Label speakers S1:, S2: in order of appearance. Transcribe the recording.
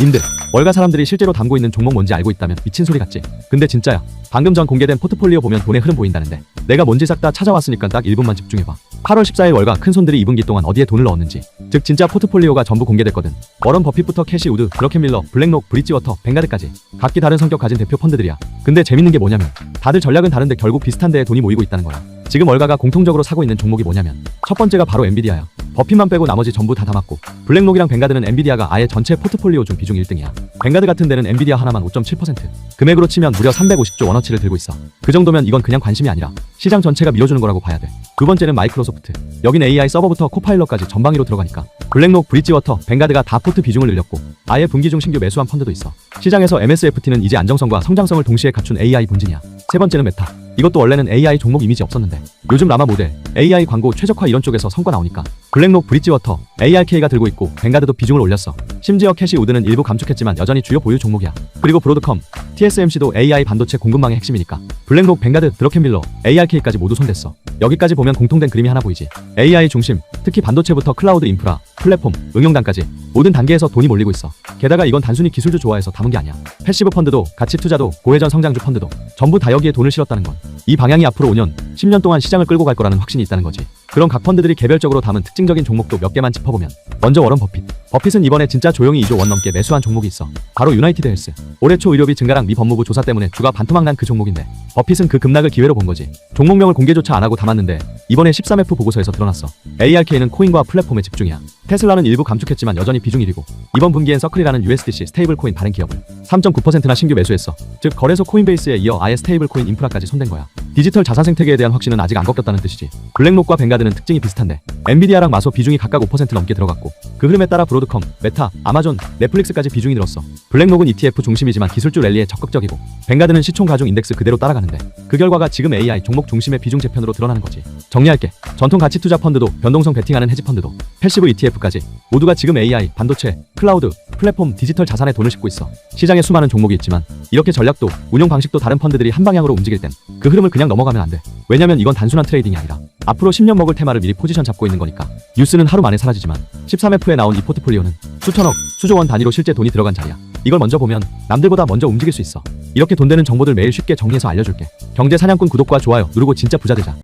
S1: 님들 월가 사람들이 실제로 담고 있는 종목 뭔지 알고 있다면 미친 소리 같지? 근데 진짜야. 방금 전 공개된 포트폴리오 보면 돈의 흐름 보인다는데. 내가 뭔지 싹 다 찾아왔으니까 딱 1분만 집중해봐. 8월 14일 월가 큰 손들이 2분기 동안 어디에 돈을 넣었는지. 즉 진짜 포트폴리오가 전부 공개됐거든. 워런 버핏부터 캐시 우드 브러켄밀러 블랙록 브릿지워터 뱅가드까지 각기 다른 성격 가진 대표 펀드들이야. 근데 재밌는 게 뭐냐면 다들 전략은 다른데 결국 비슷한 데에 돈이 모이고 있다는 거야. 지금 월가가 공통적으로 사고 있는 종목이 뭐냐면 첫 번째가 바로 엔비디아야 버핏만 빼고 나머지 전부 다 담았고 블랙록이랑 뱅가드는 엔비디아가 아예 전체 포트폴리오 중 비중 1등이야. 뱅가드 같은 데는 엔비디아 하나만 5.7% 금액으로 치면 무려 350조 원어치를 들고 있어. 그 정도면 이건 그냥 관심이 아니라 시장 전체가 밀어주는 거라고 봐야 돼 두 번째는 마이크로소프트. 여긴 AI 서버부터 코파일럿까지 전방위로 들어가니까. 블랙록 브릿지워터 뱅가드가 다 포트 비중을 늘렸고 아예 분기 중 신규 매수한 펀드도 있어. 시장에서 MSFT는 이제 안정성과 성장성을 동시에 갖춘 AI 본진이야. 세 번째는 메타 이것도 원래는 AI 종목 이미지 없었는데 요즘 라마 모델, AI 광고 최적화 이런 쪽에서 성과 나오니까 블랙록 브릿지워터, ARK가 들고 있고 뱅가드도 비중을 올렸어. 심지어 캐시 우드는 일부 감축했지만 여전히 주요 보유 종목이야. 그리고 브로드컴, TSMC도 AI 반도체 공급망의 핵심이니까 블랙록, 뱅가드, 드러켄밀러, ARK까지 모두 손댔어. 여기까지 보면 공통된 그림이 하나 보이지. AI 중심, 특히 반도체부터 클라우드 인프라, 플랫폼, 응용단까지 모든 단계에서 돈이 몰리고 있어. 게다가 이건 단순히 기술주 좋아해서 담은 게 아니야. 패시브 펀드도, 가치 투자도, 고회전 성장주 펀드도 전부 다 여기에 돈을 실었다는 건 이 방향이 앞으로 5년, 10년 동안 시장을 끌고 갈 거라는 확신이 있다는 거지. 그럼 각 펀드들이 개별적으로 담은 특징적인 종목도 몇 개만 짚어보면 먼저 워런 버핏. 버핏은 이번에 진짜 조용히 2조 원 넘게 매수한 종목이 있어. 바로 유나이티드 헬스. 올해 초 의료비 증가랑 미 법무부 조사 때문에 주가 반토막 난 그 종목인데 버핏은 그 급락을 기회로 본 거지. 종목명을 공개조차 안 하고 담았는데 이번에 13F 보고서에서 드러났어. ARK는 코인과 플랫폼에 집중이야. 테슬라는 일부 감축했지만 여전히 비중 1위고 이번 분기엔 서클이라는 USDC 스테이블 코인 발행 기업을 3.9%나 신규 매수했어. 즉 거래소 코인베이스에 이어 아예 스테이블 코인 인프라까지 손댄 거야. 디지털 자산 생태계에 대한 확신은 아직 안 꺾였다는 뜻이지. 블랙록과 뱅가드는 특징이 비슷한데 엔비디아랑 마소 비중이 각각 5% 넘게 들어갔고 그 흐름에 따라 브로드컴, 메타, 아마존, 넷플릭스까지 비중이 늘었어. 블랙록은 ETF 중심이지만 기술주 랠리에 적극적이고 뱅가드는 시총 가중 인덱스 그대로 따라가는데 그 결과가 지금 AI 종목 중심의 비중 재편으로 드러나는 거지. 정리할게. 전통 가치 투자 펀드도 변동성 베팅하는 헤지 펀드도 패시브 ETF까지 모두가 지금 AI, 반도체, 클라우드, 플랫폼, 디지털 자산에 돈을 싣고 있어. 시장에 수많은 종목이 있지만 이렇게 전략도 운용 방식도 다른 펀드들이 한 방향으로 움직일 땐 그 흐름을 그냥 넘어가면 안 돼. 왜냐면 이건 단순한 트레이딩이 아니라 앞으로 10년 먹을 테마를 미리 포지션 잡고 있는 거니까. 뉴스는 하루 만에 사라지지만 13F에 나온 이 포트폴리오는 수천억, 수조 원 단위로 실제 돈이 들어간 자리야. 이걸 먼저 보면 남들보다 먼저 움직일 수 있어. 이렇게 돈 되는 정보들 매일 쉽게 정리해서 알려줄게. 경제 사냥꾼 구독과 좋아요 누르고 진짜 부자 되자.